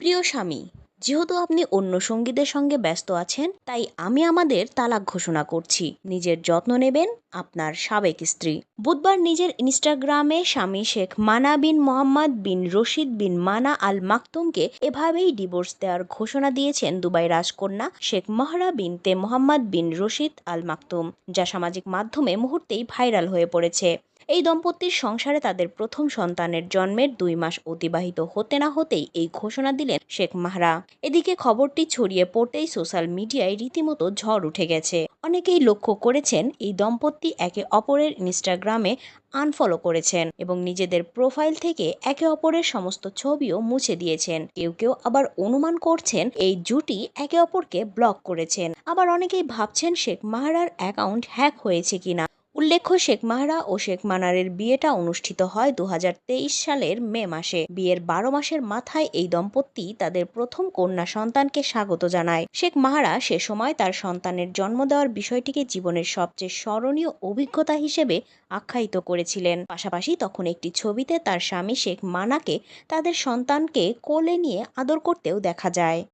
প্রিয় স্বামী, যেহেতু আপনি অন্য সঙ্গীদের সঙ্গে ব্যস্ত আছেন, তাই আমি আমাদের তালাক ঘোষণা করছি। নিজের যত্ন নেবেন আপনার সাবেক স্ত্রী। বুধবার নিজের ইনস্টাগ্রামে স্বামী শেখ মানা বিন মোহাম্মদ বিন রশিদ বিন মানা আল মাকতুমকে এভাবেই ডিভোর্স দেওয়ার ঘোষণা দিয়েছেন দুবাই রাজকন্যা শেখ মহরা বিনতে মোহাম্মদ বিন রশিদ আল মাকতুম, যা সামাজিক মাধ্যমে মুহূর্তেই ভাইরাল হয়ে পড়েছে। এই দম্পতির সংসারে তাদের প্রথম সন্তানের জন্মের দুই মাস অতিবাহিত হতে না হতেই এই ঘোষণা দিলেন শেখ মাহরা। এদিকে খবরটি ছড়িয়ে পড়তেই সোশ্যাল মিডিয়ায় রীতিমতো ঝড় উঠে গেছে। অনেকেই লক্ষ্য করেছেন এই দম্পতি একে অপরের ইনস্টাগ্রামে আনফলো করেছেন এবং নিজেদের প্রোফাইল থেকে একে অপরের সমস্ত ছবিও মুছে দিয়েছেন। কেউ কেউ আবার অনুমান করছেন এই জুটি একে অপরকে ব্লক করেছেন। আবার অনেকেই ভাবছেন শেখ মাহারার অ্যাকাউন্ট হ্যাক হয়েছে কিনা। উল্লেখ্য, শেখ মাহরা ও শেখ মানারের বিয়েটা অনুষ্ঠিত হয় দু হাজার তেইশ সালের মে মাসে। বিয়ের বারো মাসের মাথায় এই দম্পতি তাদের প্রথম কন্যা সন্তানকে স্বাগত জানায়। শেখ মাহারা সে সময় তার সন্তানের জন্ম দেওয়ার বিষয়টিকে জীবনের সবচেয়ে স্মরণীয় অভিজ্ঞতা হিসেবে আখ্যায়িত করেছিলেন। পাশাপাশি তখন একটি ছবিতে তার স্বামী শেখ মানাকে তাদের সন্তানকে কোলে নিয়ে আদর করতেও দেখা যায়।